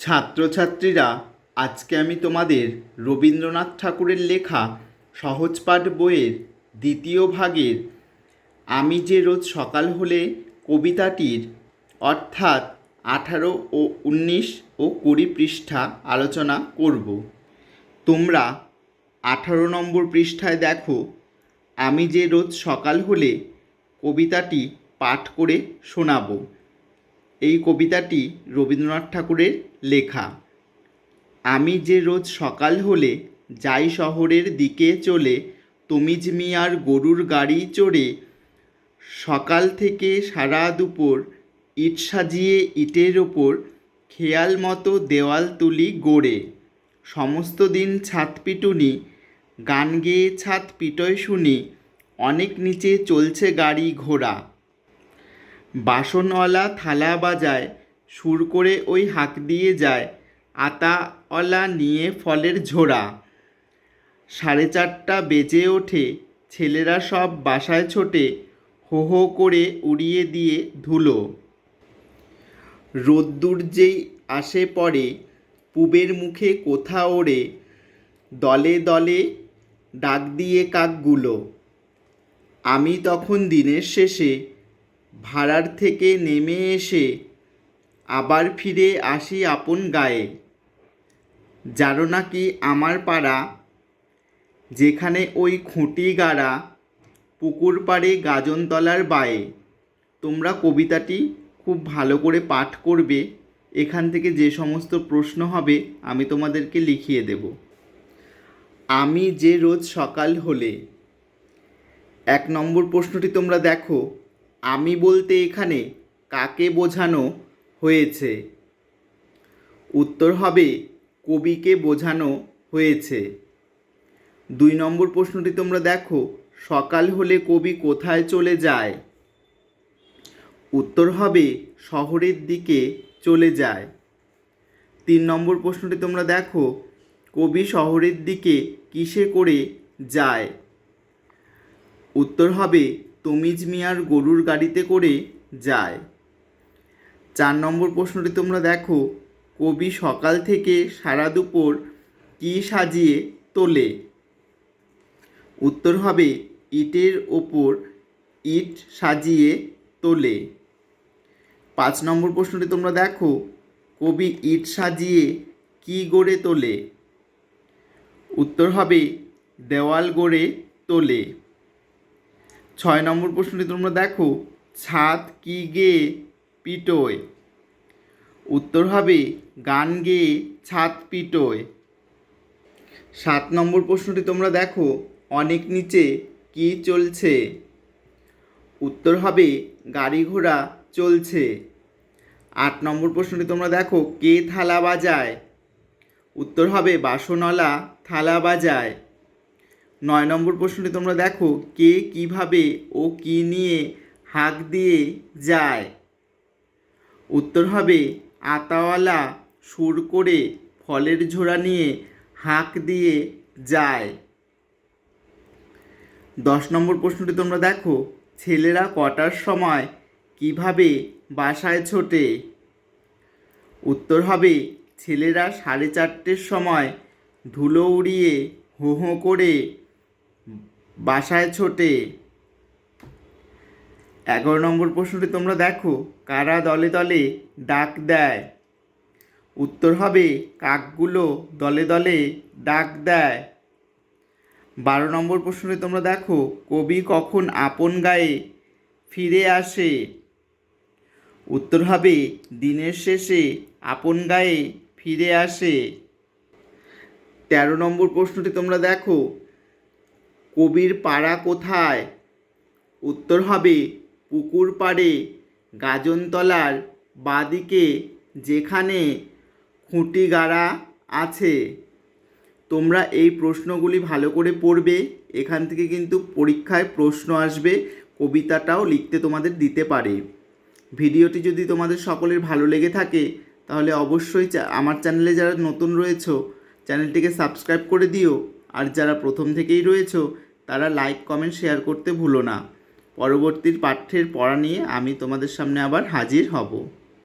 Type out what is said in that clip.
ছাত্রছাত্রীরা, আজকে আমি তোমাদের রবীন্দ্রনাথ ঠাকুরের লেখা সহজপাঠ বইয়ের দ্বিতীয় ভাগের আমি যে রোজ সকাল হলে কবিতাটির, অর্থাৎ আঠারো ও উনিশ ও কুড়ি পৃষ্ঠা আলোচনা করব। তোমরা আঠারো নম্বর পৃষ্ঠায় দেখো, আমি যে রোজ সকাল হলে কবিতাটি পাঠ করে শোনাবো। এই কবিতাটি রবীন্দ্রনাথ ঠাকুরের লেখা। আমি যে রোজ সকাল হলে যাই শহরের দিকে চলে, তমিজ মিয়ার গরুর গাড়ি চড়ে, সকাল থেকে সারা দুপুর ইট সাজিয়ে ইটের ওপর, খেয়াল মতো দেওয়াল তুলি গড়ে। সমস্ত দিন ছাদ পিটুনি, গান গেয়ে ছাদ পিটয় শুনি, অনেক নিচে চলছে গাড়ি ঘোড়া। বাসনওয়ালা থালা বাজায়, সুর করে ওই হাঁক দিয়ে যায়, আতাওয়ালা নিয়ে ফলের ঝোড়া। সাড়ে চারটা বেজে ওঠে, ছেলেরা সব বাসায় ছোটে হো হো করে উড়িয়ে দিয়ে ধুলো। রোদ্দুর যেই আসে পড়ে, পুবের মুখে কোথা ওড়ে, দলে দলে ডাক দিয়ে কাকগুলো। আমি তখন দিনের শেষে ভাড়ার থেকে নেমে এসে আবার ফিরে আসি আপন গায়ে। জানো নাকি আমার পাড়া, যেখানে ওই খুঁটি গাড়া পুকুর পাড়ে গাজনতলার বায়ে। তোমরা কবিতাটি খুব ভালো করে পাঠ করবে, এখান থেকে যে সমস্ত প্রশ্ন হবে আমি তোমাদেরকে লিখিয়ে দেব। আমি যে রোজ সকাল হলে, এক নম্বর প্রশ্নটি তোমরা দেখো আমি বলতে এখানে কাকে বোঝানো হয়েছে? উত্তর হবে, কবিকে বোঝানো হয়েছে। দুই নম্বর প্রশ্নটি তোমরা দেখো, সকাল হলে কবি কোথায় চলে যায়? উত্তর হবে, শহরের দিকে চলে যায়। তিন নম্বর প্রশ্নটি তোমরা দেখো, কবি শহরের দিকে কিসে করে যায়? উত্তর হবে তমিজ মিয়ার গরুর গাড়িতে করে যায়। চার নম্বর প্রশ্নটি তোমরা দেখো, কবি সকাল থেকে সারা দুপুর কী সাজিয়ে তোলে? উত্তর হবে, ইটের ওপর ইট সাজিয়ে তোলে। পাঁচ নম্বর প্রশ্নটি তোমরা দেখো, কবি ইট সাজিয়ে কি গড়ে তোলে? উত্তর হবে, দেওয়াল গড়ে তোলে। ছয় নম্বর প্রশ্নটি তোমরা দেখো। ছাদ কি গেয়ে পিটোয়। উত্তর হবে, গান গেয়ে ছাদ পিটোয়। সাত নম্বর প্রশ্নটি তোমরা দেখো, অনেক নিচে কি চলছে? উত্তর হবে, গাড়ি ঘোড়া চলছে। আট নম্বর প্রশ্নটি তোমরা দেখো, কে থালা বাজায়? উত্তর হবে, বাসনওয়ালা থালা বাজায়। নয় নম্বর প্রশ্নটি তোমরা দেখো, কে কীভাবে ও কি নিয়ে হাঁক দিয়ে যায়? উত্তর হবে, আতাওয়ালা সুর করে ফলের ঝোড়া নিয়ে হাঁক দিয়ে যায়। দশ নম্বর প্রশ্নটি তোমরা দেখো, ছেলেরা কটার সময় কীভাবে বাসায় ছোটে? উত্তর হবে, ছেলেরা সাড়ে চারটের সময় ধুলো উড়িয়ে হো হো করে বাসায় ছোটে। এগারো নম্বর প্রশ্নটি তোমরা দেখো। কারা দলে দলে ডাক দেয়? উত্তর হবে, কাকগুলো দলে দলে ডাক দেয়। বারো নম্বর প্রশ্নটি তোমরা দেখো, কবি কখন আপন গায়ে ফিরে আসে? উত্তর হবে, দিনের শেষে আপন গায়ে ফিরে আসে। তেরো নম্বর প্রশ্নটি তোমরা দেখো কবির পাড়া কোথায়? উত্তর হবে, পুকুর পাড়ে, গাজনতলার বাদিকে, যেখানে খুঁটি গাড়া আছে। তোমরা এই প্রশ্নগুলি ভালো করে পড়বে, এখান থেকে কিন্তু পরীক্ষায় প্রশ্ন আসবে, কবিতাটাও লিখতে তোমাদের দিতে পারে। ভিডিওটি যদি তোমাদের সকলের ভালো লেগে থাকে, তাহলে অবশ্যই আমার চ্যানেলে যারা নতুন রয়েছো, চ্যানেলটিকে সাবস্ক্রাইব করে দিও। আর যারা প্রথম থেকেই রয়েছ, তারা লাইক কমেন্ট শেয়ার করতে ভুলো না। পরবর্তী পাঠ্যের পড়া নিয়ে আমি তোমাদের সামনে আবার হাজির হব।